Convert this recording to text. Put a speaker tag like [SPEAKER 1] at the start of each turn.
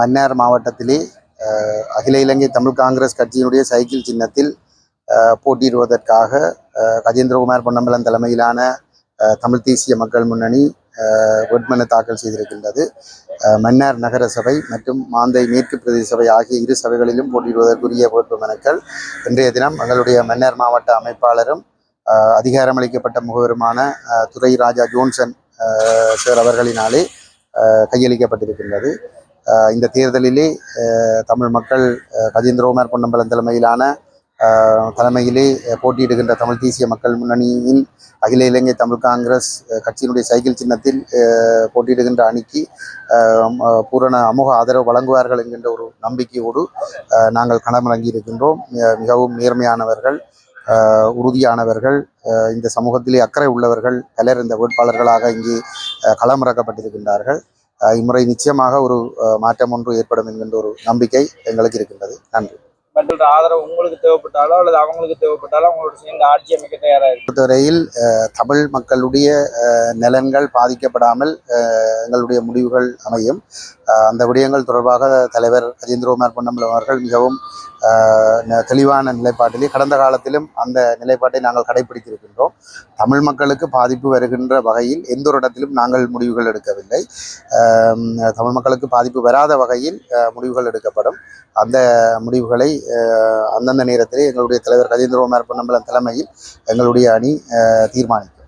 [SPEAKER 1] மன்னார் மாவட்டத்திலே அகில இலங்கை தமிழ் காங்கிரஸ் கட்சியினுடைய சைக்கிள் சின்னத்தில் போட்டியிடுவதற்காக கஜேந்திரகுமார் பொன்னம்பலம் தலைமையிலான தமிழ் தேசிய மக்கள் முன்னணி வேட்புமனு தாக்கல் செய்திருக்கின்றது. மன்னார் நகர சபை மற்றும் மாந்தை மேற்கு பிரதேச சபை ஆகிய இரு சபைகளிலும் போட்டியிடுவதற்குரிய வேட்புமனுக்கள். இன்றைய தினம் எங்களுடைய மன்னார் மாவட்ட அமைப்பாளரும் அதிகாரமளிக்கப்பட்ட முகவருமான அஹ், துரை ராஜா ஜோன்சன் சார் அவர்களினாலே கையளிக்கப்பட்டிருக்கின்றது. இந்த தேர்தலிலே தமிழ் மக்கள் கஜேந்திரகுமார் பொன்னம்பலம் தலைமையிலான தலைமையிலே போட்டியிடுகின்ற தமிழ் தேசிய மக்கள் முன்னணியின் அகில இலங்கை தமிழ் காங்கிரஸ் கட்சியினுடைய சைக்கிள் சின்னத்தில் போட்டியிடுகின்ற அணிக்கு பூரண அமோக ஆதரவு வழங்குவார்கள் என்கின்ற ஒரு நம்பிக்கையோடு நாங்கள் களமிறங்கி இருக்கின்றோம் மிகவும் நேர்மையானவர்கள் உறுதியானவர்கள் இந்த சமூகத்திலே அக்கறை உள்ளவர்கள் பலர் இந்த வேட்பாளர்களாக இங்கே களமிறக்கப்பட்டிருக்கின்றார்கள். இம்முறை நிச்சயமாக ஒரு மாற்றம் ஒன்று ஏற்படும் என்கின்ற ஒரு நம்பிக்கை எங்களுக்கு இருக்கின்றது. நன்றி.
[SPEAKER 2] மற்றொரு ஆதரவு உங்களுக்கு தேவைப்பட்டாலோ அல்லது அவங்களுக்கு தேவைப்பட்டாலோ அவங்களோட சேர்ந்து ஆட்சி அமைக்க தயாராக இருக்கு
[SPEAKER 1] பொறுத்தவரையில் தமிழ் மக்களுடைய நலன்கள் பாதிக்கப்படாமல் எங்களுடைய முடிவுகள் அமையும். அந்த விடயங்கள் தொடர்பாக தலைவர் ரஜேந்திரகுமார் பொன்னம்பலம் அவர்கள் மிகவும் ந- தெளிவான நிலைப்பாட்டிலே கடந்த காலத்திலும் அந்த நிலைப்பாட்டை நாங்கள் கடைபிடித்திருக்கின்றோம் தமிழ் மக்களுக்கு பாதிப்பு வருகின்ற வகையில் எந்த ஒரு இடத்திலும் நாங்கள் முடிவுகள் எடுக்கவில்லை. தமிழ் மக்களுக்கு பாதிப்பு வராத வகையில் முடிவுகள் எடுக்கப்படும். அந்த முடிவுகளை அந்தந்த நேரத்திலே எங்களுடைய தலைவர் கஜேந்திரகுமார் பொன்னம்பலம் தலைமையில் எங்களுடைய அணி தீர்மானிக்கும்.